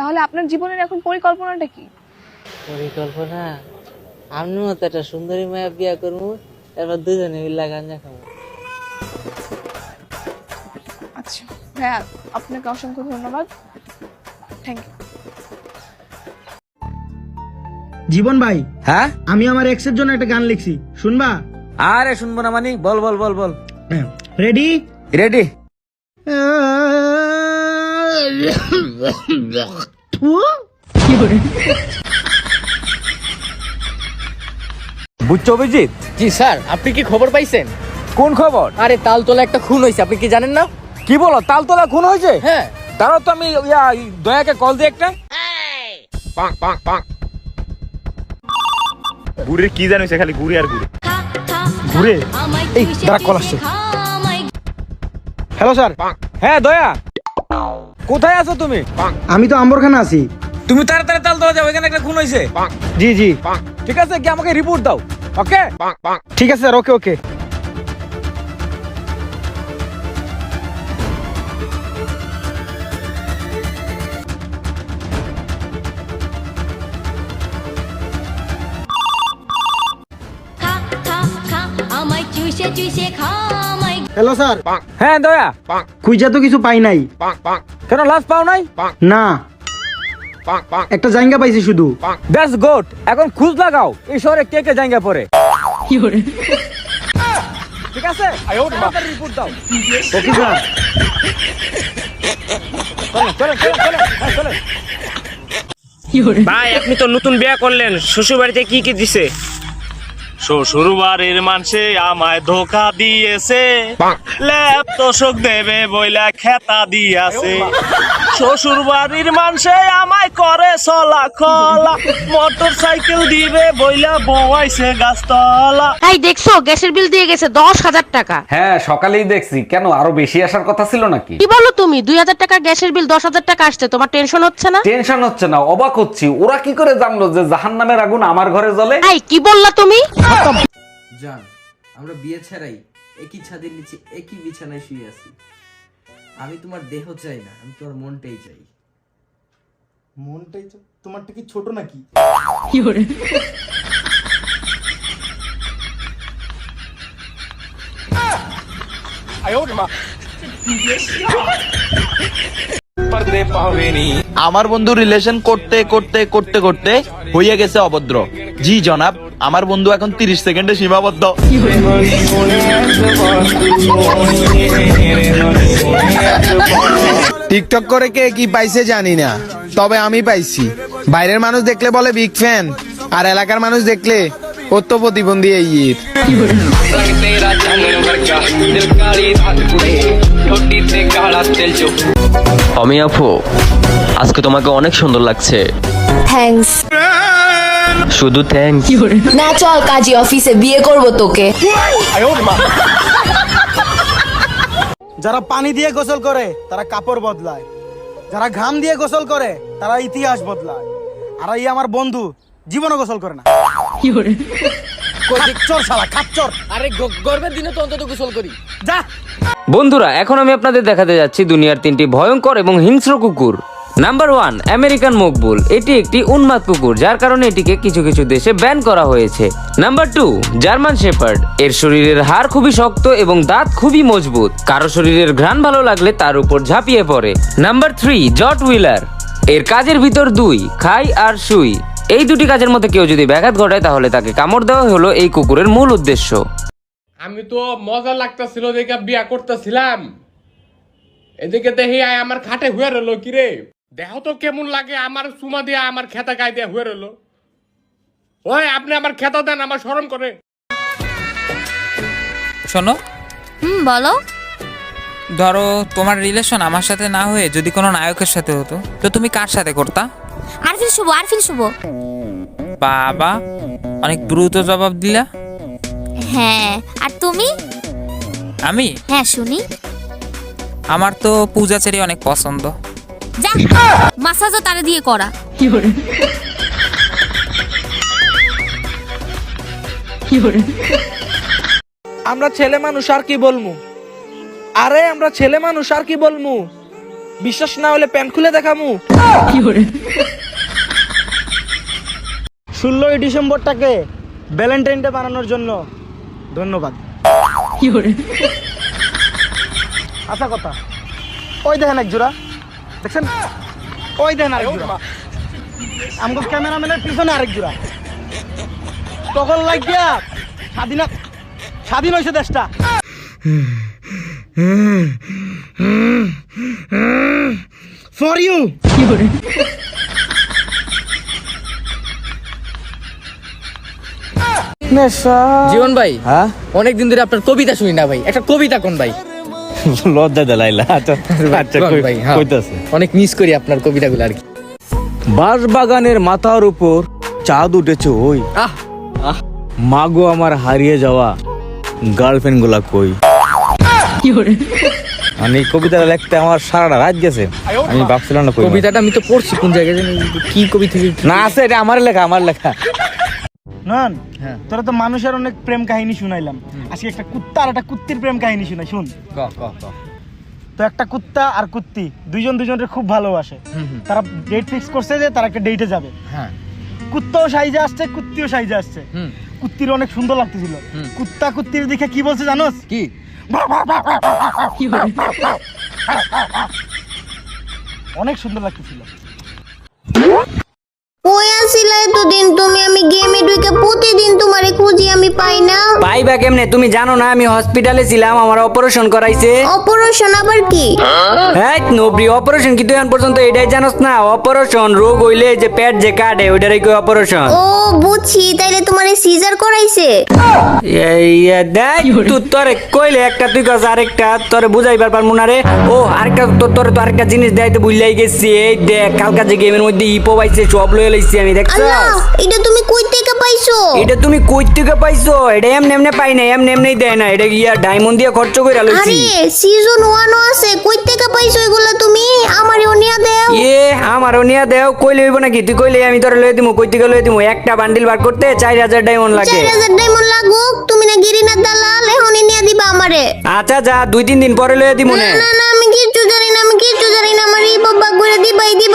তাহলে আপনার জীবনের এখন পরিকল্পনাটা কি? পরিকল্পনা? আমিও তো একটা সুন্দরী মায়া বিয়া করব এবার দুজনে মিল্লা গাঞ্জা খাব। আচ্ছা ভাইয়া আপনাকে অসংখ্য ধন্যবাদ। থ্যাংক ইউ জীবন ভাই হ্যাঁ? আমি আমার এক্সের জন্য একটা গান লিখছি। শুনবা? আরে শুনব না মানি? বল বল বল বল। রেডি রেডি বুঝছ অভিজিৎ? জি স্যার। আপনি কি খবর পাইছেন? কোন খবর? আরে তালতলা একটা খুন হয়েছে আপনি কি জানেন না? কি বলো তালতলা খুন হয়েছে হ্যাঁ। তারাও তো আমি ইয়া, দয়াকে কল দিই একটা। ঘুরে কি জানিস খালি ঘুরে আর ঘুরে? ঘুরে? এই দাঁড়া কল আসছে। হ্যালো স্যার হ্যাঁ দয়া। কোথায় আছো তুমি? আমি তো আম্বরখানা আছি। তুমি তাড়াতাড়ি তালতলা যাও এখানে একটা খুন হয়েছে জি জি। ঠিক আছে কি আমাকে রিপোর্ট দাও ওকে? ঠিক আছে স্যার ওকে ওকে। চুষে চুষে খা হ্যালো স্যার হ্যাঁ দয়া। খুঁজা তো কিছু পাই নাই। কেন লাশ পাও নাই? না। একটা জায়গা পাইছি শুধু। দ্যাটস গুড এখন খুঁজ লাগাও এই শহরে কে কে জায়গা পড়ে। ঠিক আছে? রিপোর্ট দাও। ওকে স্যার চলো চলো চলো চলো চলো ভাই আপনি তো নতুন বিয়া করলেন শ্বশুর বাড়িতে কি কি দিছে? শ্বশুর বাড়ির মানসে আমায় ধোকা দিয়েছে। ল্যাপ তোষক দেবে বইলা খেতা দিয়াছে। শ্বশুর বাড়ির মানুষে আমায় করে চলা খলা। মোটর সাইকেল দিবে বইলা গাছতলা। এই দেখছ গ্যাসের বিল দিয়ে গেছে দশ হাজার টাকা। হ্যাঁ সকালেই দেখছি। কেন আরও বেশি আসার কথা ছিল নাকি? কি বলো তুমি? দুই হাজার টাকা গ্যাসের বিল দশ হাজার টাকা আসছে তোমার টেনশন হচ্ছে না? টেনশন হচ্ছে না অবাক হচ্ছি। ওরা কি করে জানলো যে জাহান নামের আগুন আমার ঘরে জ্বলে? এই কি বললা তুমি? জান আমরা বিয়ে ছাড়াই একই ছাদের নিচে একই বিছানায় শুয়ে আছি। আমি তোমার দেহ চাই না আমি তোমার মনটাই চাই। মনটাই তোমারটা কি ছোট নাকি? আমার বন্ধু রিলেশন করতে করতে করতে করতে হয়ে গেছে অভদ্র। জি জনাব। আমার বন্ধু এখন তিরিশ সেকেন্ডে সীমাবদ্ধ। টিকটক করে কে কি পাইছে জানি না তবে আমি পাইছি। বাইরের মানুষ দেখলে বলে বিগ ফ্যান আর এলাকার মানুষ দেখলে অত্য প্রতিবন্ধী এই ঈদ। অমি আপু আজকে তোমাকে অনেক সুন্দর লাগছে। থ্যাঙ্কস শুধু থ্যাংক না চল কাজী অফিসে বিয়ে করব তোকে। যারা পানি দিয়ে গোসল করে তারা কাপড় বদলায়। যারা ঘাম দিয়ে গোসল করে তারা ইতিহাস বদলায়। আর এই আমার বন্ধু জীবনও গোসল করে না। খাচ্চর শালা খাচ্চর আরে গর্বের দিনে তো অন্তত গোসল করি। যা। বন্ধুরা এখন আমি আপনাদের দেখাতে যাচ্ছি দুনিয়ার তিনটি ভয়ঙ্কর এবং হিংস্র কুকুর। নাম্বার ওয়ান আমেরিকান মকবুল এটি একটি উন্মাদ কুকুর, যার কারণে এটিকে কিছু কিছু দেশে ব্যান করা হয়েছে। নাম্বার টু জার্মান শেপার্ড এর শরীরের হাড় খুবই শক্ত এবং দাঁত খুবই মজবুত। কারও শরীরের ঘ্রাণ ভালো লাগলে তার উপর ঝাঁপিয়ে পড়ে। নাম্বার থ্রি জট হুইলার এর কাজের ভিতর দুই, খাই আর শুই। এই দুটি কাজের মধ্যে কেউ যদি ব্যাঘাত ঘটায়, তাহলে তাকে কামড় দেওয়া হলো এই কুকুরের মূল উদ্দেশ্য। আমি তো মজা লাগতাছিল দেখে বিয়া করতেছিলাম। এদিকে দেখি আয়, আমার খাটে হুয়ে রইল কি রে দেহ তো কেমন লাগে? আমার চুমা দিয়ে আমার খেতা গায়ে দিয়ে হুয়ে রইল। ওই আপনি আমার খেতা দেন আমার স্মরণ করে। শোনো। হুম বলো। ধরো তোমার রিলেশন আমার সাথে না হয়ে যদি কোনো নায়কের সাথে হতো তো তুমি কার সাথে করতা? আরফিন শুভ আরফিন শুভ। বাবা অনেক দ্রুত জবাব দিলা। হ্যাঁ আর তুমি? আমি? হ্যাঁ শুনি। আমার তো পূজাচেরি অনেক পছন্দ। যা। মাসাজও তারে দিয়ে করা। আমরা ছেলে মানুষ আর কি বলমু? আরে আমরা ছেলে মানুষ আর কি বলমু? বিশ্বাস না হলে প্যান্ট খুলে দেখামু? ষোলোই ডিসেম্বরটাকে ভ্যালেন্টাইন ডে বানানোর জন্য ধন্যবাদ। আচ্ছা কথা। ওই দেখেন এক জোড়া। দেখছেন? ওই দেখেন আরেক জোড়া। আমগো ক্যামেরাম্যানের পিছনে আরেক জোড়া। তখন লাগিয়া স্বাধীন স্বাধীন হয়েছে দেশটা। ফর ইউ জীবন ভাই হ্যাঁ? অনেকদিন ধরে আপনার কবিতা শুনি না ভাই। একটা কবিতা কোন ভাই? লজ্জা দেলাইলা আচ্ছা আচ্ছা হ্যাঁ। কইতাছে? অনেক মিস করি আপনার কবিতাগুলো আর কি। বাঁশ বাগানের মাথার উপর চাঁদ উঠেছে ওই। আহ! মাগো আমার হারিয়ে যাওয়া গার্লফ্রেন্ডগুলা কই মানে এই কবিতাটা লিখতে আমার সারাটা রাত গেছে। আমি ভাবছিলাম না কবিতাটা আমি তো পড়ছি কোন জায়গায় কি কবি থেকে না আছে এটা আমার লেখা আমার লেখা। নন তোরা তো মানুষের অনেক প্রেম কাহিনী শুনাইলাম। আজকে একটা কুত্তা আর একটা কুত্তির প্রেম কাহিনী শুনাই শুন। তো একটা কুত্তা আর কুত্তি দুইজন দুজনের খুব ভালোবাসে। তারা ডেট ফিক্স করছে যে তারা একটা ডেটে যাবে। হ্যাঁ। কুত্তাও সাইজে আসছে কুত্তিও সাইজে আসছে। কুত্তির অনেক সুন্দর লাগতেছিল। কুত্তা কুত্তির দিকে কি বলছে জানোস? কি? অনেক সুন্দর লাগতেছিল। ওই তুমি আমি গেমে ঢুকে প্রতিদিন তোমারে খুঁজি আমি পাই না। পাইবা কেমনে? তুমি জানো না আমি হসপিটালে ছিলাম আমার অপারেশন করাইছে। অপারেশন আবার কি? হ্যাঁ নবরি অপারেশন কিন্তু এখন পর্যন্ত এটাই জানোস না। অপারেশন রোগ হইলে যে পেট যে কাটে ওইটারই কই অপারেশন ও বুঝছি তাইলে তোমারে সিজার করাইছে? এই দেখ তুই তোরে কইলে একটা তুই কাজ আরেকটা তোরে বুঝাইবার পারব না রে। ও আরেকটা তোর তোরে তো আরেকটা জিনিস দেখাইতে ভুলাই গেছি। এই দেখ কালকা যে গেমের মধ্যে ইপো পাইছে সব লয়ে লইছি আমি দেখছ এটা তুমি কই থেকে পাইছো? এটা তুমি কই থেকে পাইছো? এটা এমনি এমনি পাই না এমনি এমনি দেয় না এটা গিয়া ডায়মন্ড দিয়ে খরচ করে লইছি? আরে সিজন ওয়ানও আছে কই থেকে পাইছো এগুলা তুমি? আমারে নিয়া দেও। এ আমারও নিয়া দেও। কইলে হইব নাকি? তুই কইলে আমি তোরে লয়ে দিমু কই থেকে লয়ে দিমু। একটা বান্ডিল বার করতে চার হাজার ডায়মন্ড লাগে। চার হাজার ডায়মন্ড লাগুক তুমি না গিরিনার দালাল এখনই নিয়ে দিবা আমারে। আচ্ছা যা দুই তিন দিন পরে লয়ে দিমু না। না না আমি কিচ্ছু জানি না আমি কিচ্ছু জানি না আমার এই বাবা করে দিবাই দিবাই।